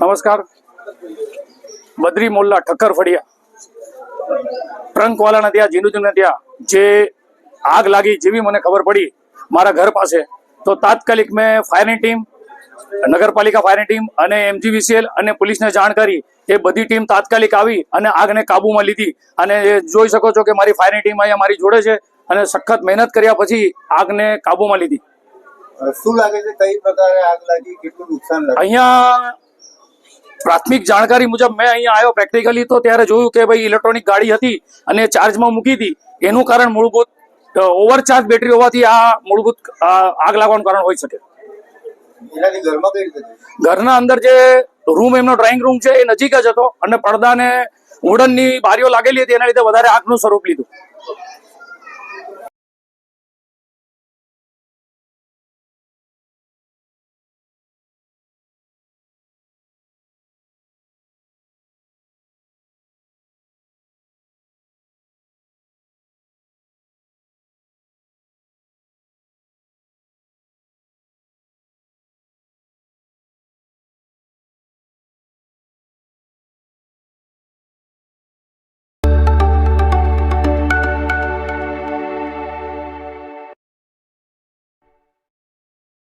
નમસ્કાર. બદ્રી મોલ્લા ઠક્કર ફળિયા. ટ્રંકવાલાના ત્યાં જીનુજીના ત્યાં જે આગ લાગી જેવી મને ખબર પડી મારા ઘર પાસે તો તાત્કાલિક મેં ફાયરની ટીમ નગરપાલિકા ફાયરની ટીમ અને એમજીવીસીએલ અને પોલીસને જાણ કરી એ બધી ટીમ તાત્કાલિક આવી અને આગને કાબૂમાં લીધી. અને જોઈ શકો છો કે મારી ફાયરની ટીમ અહીંયા મારી જોડે છે અને સખત મહેનત કર્યા પછી આગને કાબૂમાં લીધી. શું લાગે છે કઈ પ્રકારે આગ લાગી? કેટલું નુકસાન અહીંયા પ્રાથમિક જાણકારી મુજબ મેં અહીંયા આવ્યો પ્રેક્ટિકલી તો ત્યારે જોયું કે ભાઈ ઇલેક્ટ્રોનિક ગાડી હતી અને ચાર્જમાં મૂકી હતી. એનું કારણ મૂળભૂત ઓવરચાર્જ બેટરી હોવાથી આ મૂળભૂત આગ લાગવાનું કારણ હોઈ શકે? ઘરના અંદર જે રૂમ એમનો ડ્રોઈંગ રૂમ છે એ નજીક જ હતો અને પડદાને વુડનની બારીઓ લાગેલી હતી એના લીધે વધારે આગનું સ્વરૂપ લીધું.